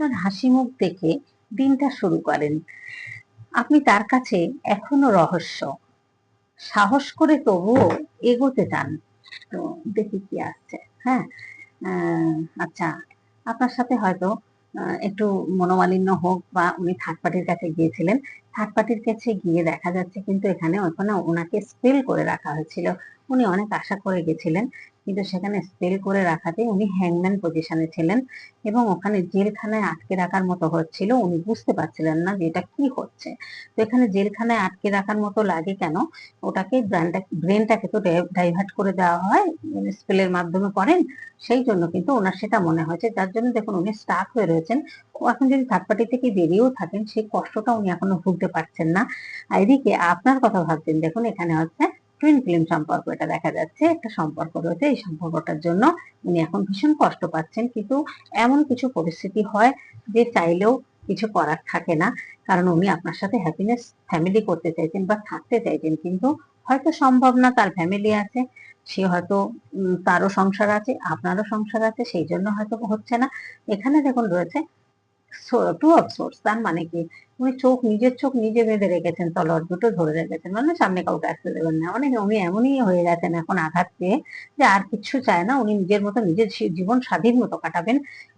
আপনার হাসি মুখ দেখে দিনটা শুরু করেন। আপনি তার কাছে এখনও রহস্য। সাহস করে তবুও এগোতে চান। তো দেখি কি আসছে হ্যাঁ আচ্ছা আপনার সাথে হয়তো একটু মনোমালিন্য হোক বা উনি থার্ড পার্টির কাছে গিয়েছিলেন। থার্ড কাছে গিয়ে দেখা যাচ্ছে কিন্তু এখানে ওখানে ওনাকে স্পেল করে রাখা হয়েছিল। উনি অনেক আশা করে গেছিলেন, কিন্তু সেখানে স্পেল করে রাখাতে উনি হ্যাংম্যান পজিশনে ছিলেন এবং ওখানে জেলখানায় আটকে রাখার মতো হচ্ছিল, উনি বুঝতে পারছিলেন না যে এটা কি হচ্ছে। তো এখানে জেলখানায় আটকে রাখার মতো লাগে কেন? ওটাকে ব্রেনটাকে তো ডাইভার্ট করে দেওয়া হয় স্পেলের মাধ্যমে করেন, সেই জন্য কিন্তু ওনার সেটা মনে হয়েছে। যার জন্য দেখুন, উনি স্টাক হয়ে রয়েছেন। এখন যদি থার্ড পার্টি থেকে বেরিয়েও থাকেন, সেই কষ্টটা উনি এখনও ভুগতে পারছেন না। এদিকে আপনার কথা ভাবছেন, দেখুন এখানে হচ্ছে টুইন ফিল্ম সম্পর্ক, এটা দেখা যাচ্ছে, একটা সম্পর্ক রয়েছে, এই সম্পর্কটার জন্য উনি এখন ভীষণ কষ্ট পাচ্ছেন। কিন্তু এমন কিছু পরিস্থিতি হয় যে চাইলেও কিছু করার থাকে না। কারণ উনি আপনার সাথে হ্যাপিনেস ফ্যামিলি করতে চাইছেন বা থাকতে চাইছেন কিন্তু হয়তো সম্ভব না, তার ফ্যামিলি আছে, সে হয়তো তারও সংসার আছে, আপনারও সংসার আছে, সেই জন্য হয়তো হচ্ছে না। এখানে দেখুন রয়েছে টু অফ সোর্স তার মানে কি? উনি চোখ, নিজের চোখ নিজে বেঁধে রেখেছেন, তলোয়ার দুটো ধরে রেখেছেন। মানে সামনে কাউকে আসতে দেবেন না। মানে উনি এমনই হয়ে গেছেন এখন আঘাত পেয়ে যে আর কিছু চায় না। উনি নিজের মতো নিজের জীবন স্বাধীন মতো কাটাবেন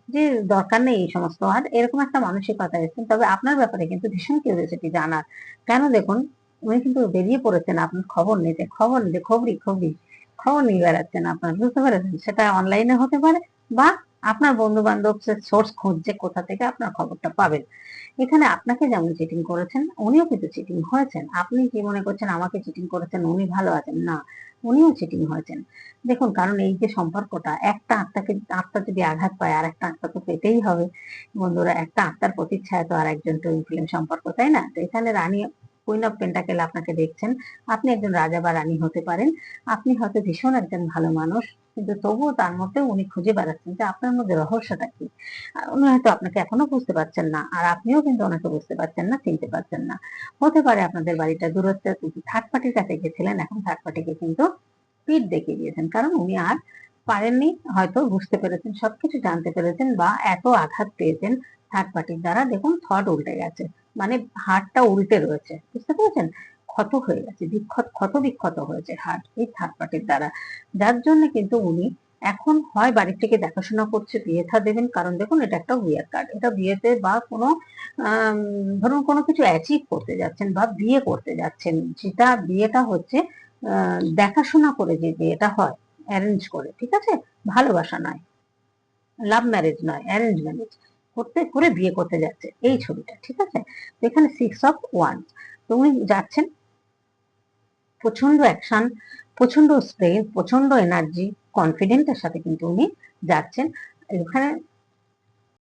যে দরকার নেই এই সমস্ত। আর এরকম একটা মানসিকতা এসেছেন। তবে আপনার ব্যাপারে কিন্তু ভীষণ কিউরিয়াসিটি জানার। কেন দেখুন, উনি কিন্তু বেরিয়ে পড়েছেন আপনার খবর নিতে। খবর নিতে, খবরই খবরই। খবর নিয়ে বেড়াচ্ছেন আপনার। বুঝতে পেরেছেন? সেটা অনলাইনে হতে পারে বা আপনার বন্ধু বান্ধব সোর্স খুঁজছে কোথা থেকে আপনার খবরটা পাবেন। এখানে আপনাকে যেমন চিটিং করেছেন, উনিও কিন্তু চিটিং হয়েছেন। আপনি কি মনে করছেন আমাকে চিটিং করেছেন? উনি ভালো আছেন? না, উনিও চিটিং হয়েছেন। দেখুন, কারণ এই যে সম্পর্কটা, একটা আত্মাকে, আত্মা যদি আঘাত পায় আর একটা আত্মা তো পেতেই হবে। বন্ধুরা, একটা আত্মার প্রতিচ্ছায় তো আর একজন টুইন ফিল্ম সম্পর্ক, তাই না? তো এখানে রানী কুইন অফ পেন্টাকেল আপনাকে দেখছেন, আপনি একজন রাজা বা রানী হতে পারেন, আপনি হয়তো ভীষণ একজন ভালো মানুষ, কিন্তু তবুও তার মধ্যে উনি খুঁজে বেড়াচ্ছেন যে আপনার মধ্যে রহস্যটা কি। উনি হয়তো আপনাকে এখনও বুঝতে পারছেন না, আর আপনিও কিন্তু ওনাকে বুঝতে পারছেন না, চিনতে পারছেন না। হতে পারে আপনাদের বাড়িটা দূরত্বে থার্ড পার্টির কাছে গেছিলেন এখন থার্ড পার্টিকে কিন্তু পিঠ দেখিয়ে দিয়েছেন, কারণ উনি আর পারেননি, হয়তো বুঝতে পেরেছেন, সবকিছু জানতে পেরেছেন বা এত আঘাত পেয়েছেন থার্ড পার্টির দ্বারা। দেখুন থট উল্টে গেছে। মানে হাড়টা উল্টে রয়েছে, বুঝতে পেরেছেন? ক্ষত হয়ে গেছে, বিক্ষত ক্ষত বিক্ষত হয়েছে হার্ট এই থার্ড দ্বারা। যার জন্য কিন্তু উনি এখন হয় বাড়ি থেকে দেখাশোনা করছে বিয়ে থা দেবেন। কারণ দেখুন, এটা একটা বিয়ের কার্ড এটা বিয়েতে বা কোনো ধরুন কোনো কিছু অ্যাচিভ করতে যাচ্ছেন বা বিয়ে করতে যাচ্ছেন, যেটা বিয়েটা হচ্ছে দেখাশোনা করে যে বিয়েটা হয় অ্যারেঞ্জ করে, ঠিক আছে? ভালোবাসা নয় লাভ ম্যারেজ নয় অ্যারেঞ্জ ম্যারেজ করতে করে বিয়ে করতে যাচ্ছে। এই ছবিটা ঠিক আছে? তো এখানে সিক্স অফ ওয়ান তো উনি যাচ্ছেন। প্রচণ্ড অ্যাকশন প্রচণ্ড স্প্রে প্রচণ্ড এনার্জি কনফিডেন্টের সাথে কিন্তু উনি যাচ্ছেন। এখানে